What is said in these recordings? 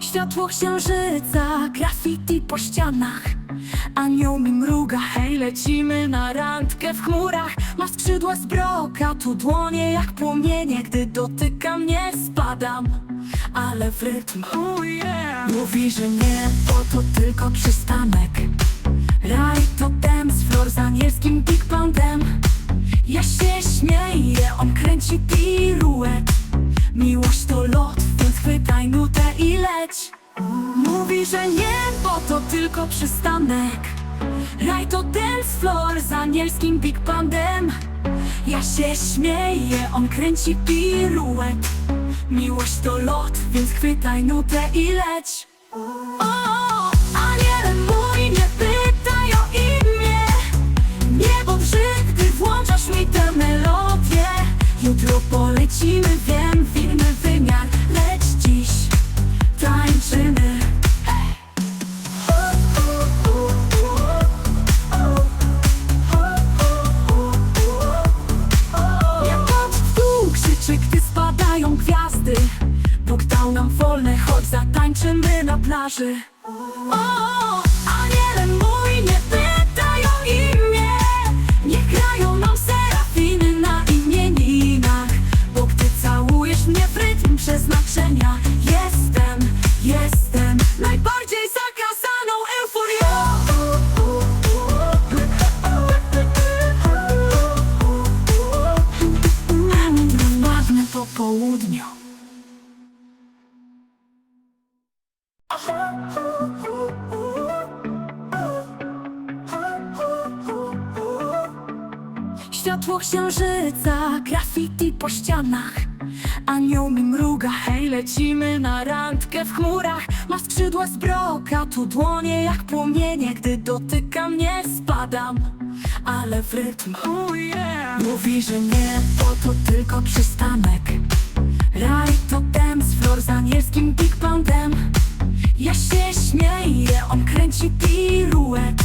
Światło księżyca, graffiti po ścianach. Anioł mi mruga, hej, lecimy na randkę w chmurach. Ma skrzydła z broka, tu dłonie jak płomienie Gdy dotyka mnie, spadam, ale w rytm. Oh yeah. Mówi, że nie, bo to tylko przystanek kręci piruet. Miłość to lot, więc chwytaj nutę i leć. Mówi, że nie, bo to tylko przystanek. Raj to dance floor z anielskim big bandem. Ja się śmieję, on kręci piruet. Miłość to lot, więc chwytaj nutę i leć polecimy, wiem, w inny wymiar. Lecz dziś. Tańczymy. Jak kot w dół krzyczy, gdy spadają gwiazdy Bóg dał nam wolne, choć zatańczymy na plaży Jestem, jestem najbardziej zakazaną euforią. Południu Światło księżyca, graffiti po ścianach. Anioł mi mruga, hej, lecimy na randkę w chmurach. Ma skrzydła z broka, tu dłonie jak płomienie Gdy dotyka mnie, spadam, ale w rytm oh yeah. Mówi, że nie, bo to tylko przystanek. Raj to dance floor z anielskim big bandem Ja się śmieję, on kręci piruet.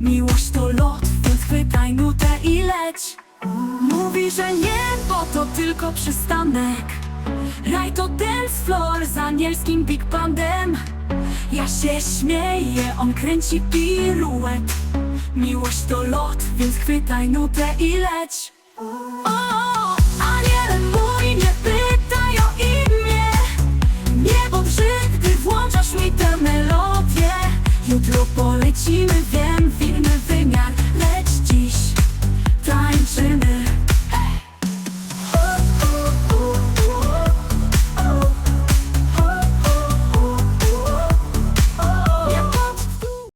Miłość to lot, więc chwytaj nutę Mówi, że nie, bo to tylko przystanek. Raj to dance floor z anielskim big bandem. Ja się śmieję, on kręci piruet. Miłość to lot, więc chwytaj nutę i leć. O, aniele mój, nie pytaj o imię. Niebo drży, gdy włączasz mi tę melodię. Jutro polecimy, wiem, w inny